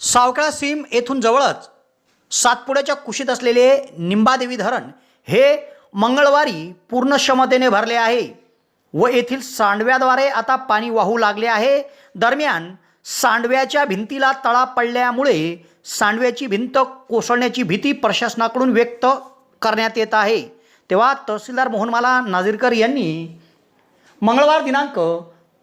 सावकाळा SIM येथून जवळच सातपुड्याच्या कुशीत असलेले निंबादेवी धरण हे मंगळवारी पूर्ण क्षमतेने भरले आहे व येथील सांडव्याद्वारे आता पाणी वाहू लागले आहे. दरम्यान सांडव्याच्या भिंतीला तळा पडल्यामुळे सांडव्याची भिंत कोसळण्याची भीती प्रशासनाकडून व्यक्त करण्यात येत आहे. तेव्हा तहसीलदार मोहनमाला नाझीरकर यांनी मंगळवार दिनांक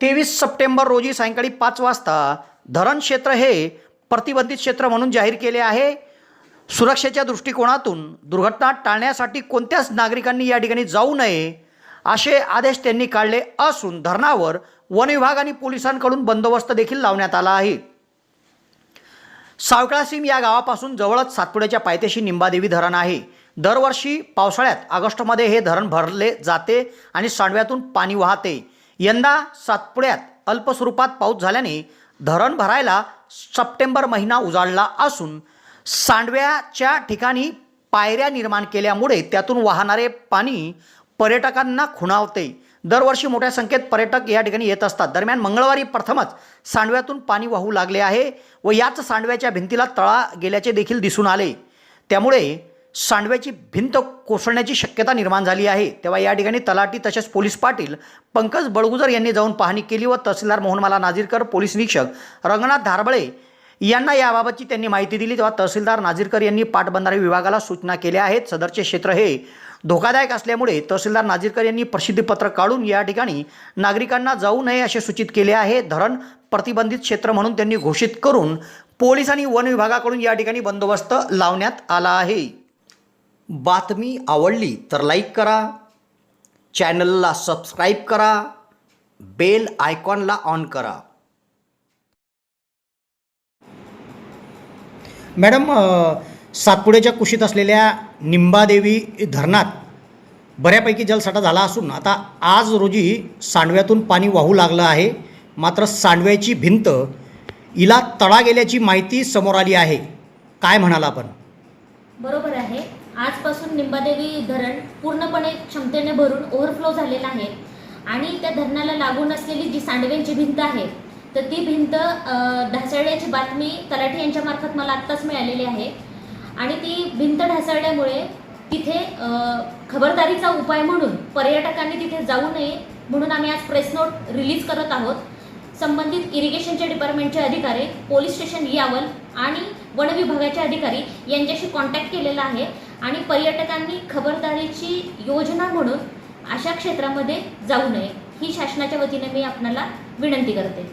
तेवीस सप्टेंबर रोजी सायंकाळी पाच वाजता धरण क्षेत्र हे प्रतिबंधित क्षेत्र म्हणून जाहीर केले आहे. सुरक्षेच्या दृष्टिकोनातून दुर्घटना टाळण्यासाठी कोणत्याच नागरिकांनी या ठिकाणी जाऊ नये असे आदेश त्यांनी काढले असून धरणावर वन विभाग आणि पोलिसांकडून बंदोबस्त देखील लावण्यात आला आहे. सावकाळासीम या गावापासून जवळच सातपुड्याच्या पायथ्याशी निंबादेवी धरण आहे. दरवर्षी पावसाळ्यात ऑगस्टमध्ये हे धरण भरले जाते आणि सांडव्यातून पाणी वाहते. यंदा सातपुड्यात अल्पस्वरूपात पाऊस झाल्याने धरण भरायला सप्टेंबर महिना उजाडला असून सांडव्याच्या ठिकाणी पायऱ्या निर्माण केल्यामुळे त्यातून वाहणारे पाणी पर्यटकांना खुणावते. दरवर्षी मोठ्या संख्येत पर्यटक या ठिकाणी येत असतात. दरम्यान मंगळवारी प्रथमच सांडव्यातून पाणी वाहू लागले आहे व याच सांडव्याच्या भिंतीला तळा गेल्याचे देखील दिसून आले. त्यामुळे सांडव्याची भिंत कोसळण्याची शक्यता निर्माण झाली आहे. तेव्हा या ठिकाणी तलाठी तसेच पोलीस पाटील पंकज बळगुजर यांनी जाऊन पाहणी केली व तहसीलदार मोहनमाला नाझीरकर पोलीस निरीक्षक रंगनाथ धारबळे यांना याबाबतची त्यांनी माहिती दिली. तेव्हा तहसीलदार नाझीरकर यांनी पाटबंधारे विभागाला सूचना केल्या आहेत. सदरचे क्षेत्र हे धोकादायक असल्यामुळे तहसीलदार नाझीरकर यांनी प्रसिद्धीपत्र काढून या ठिकाणी नागरिकांना जाऊ नये असे सूचित केले आहे. धरण प्रतिबंधित क्षेत्र म्हणून त्यांनी घोषित करून पोलीस आणि वन विभागाकडून या ठिकाणी बंदोबस्त लावण्यात आला आहे. बातमी आवडली तर लाईक करा. चॅनलला सबस्क्राईब करा. बेल आयकॉनला ऑन करा. मॅडम सातपुड्याच्या कुशीत असलेल्या निंबादेवी धरणात बऱ्यापैकी जलसाठा झाला असून आता आज रोजी सांडव्यातून पाणी वाहू लागलं आहे. मात्र सांडव्याची भिंत हिला तडा गेल्याची माहिती समोर आली आहे. काय म्हणाल आपण? बरोबर आहे. आजपासून निंबादेवी धरण पूर्णपणे क्षमतेने भरून ओव्हरफ्लो झालेलं आहे. आणि त्या धरणाला लागून असलेली जी सांडवेंची भिंत आहे तर ती भिंत ढासळल्याची बातमी तलाठी यांच्यामार्फत मला आत्ताच मिळालेली आहे. आणि ती भिंत ढासळल्यामुळे तिथे खबरदारीचा उपाय म्हणून पर्यटकांनी तिथे जाऊ नये म्हणून आम्ही आज प्रेस नोट रिलीज करत आहोत. संबंधित इरिगेशनच्या डिपार्टमेंटचे अधिकारी पोलीस स्टेशन यावल आणि वन विभागाचे अधिकारी यांच्याशी कॉन्टॅक्ट केलेला आहे. आणि पर्यटकांनी खबरदारीची योजना म्हणून अशा क्षेत्रामध्ये जाऊ नये ही शासनाच्या वतीने मी आपणाला विनंती करते.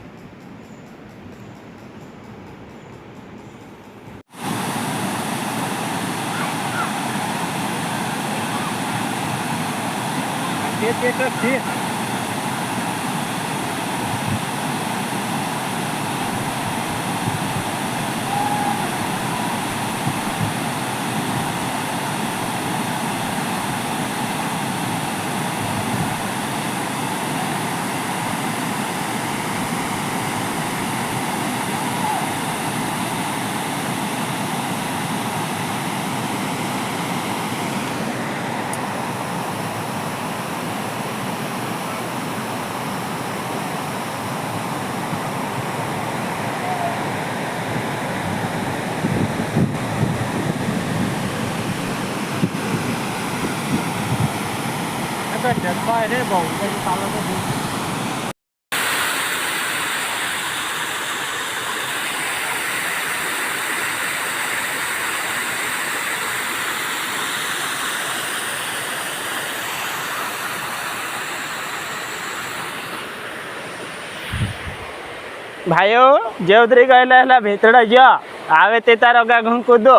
ભાઈઓ જેવતરી ગયેલા એલા ભેતડા જ્યાં આવે તે તારો ગા ઘઉં કૂદો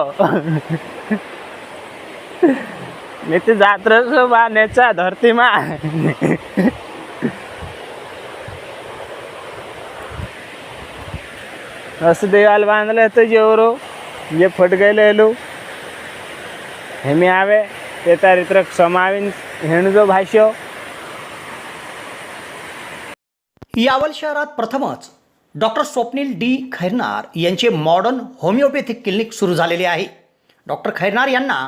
मी ते जात्रच बाण्याचा धरती मा असं देवाला बांधलं तर जेवरो. जे फटकायला हे मी आवे. ते चारित्र समावीन हेण जो भाष्य. यावल शहरात प्रथमच डॉक्टर स्वप्नील डी खैरनार यांचे मॉडर्न होमिओपॅथिक क्लिनिक सुरू झालेले आहे. डॉक्टर खैरनार यांना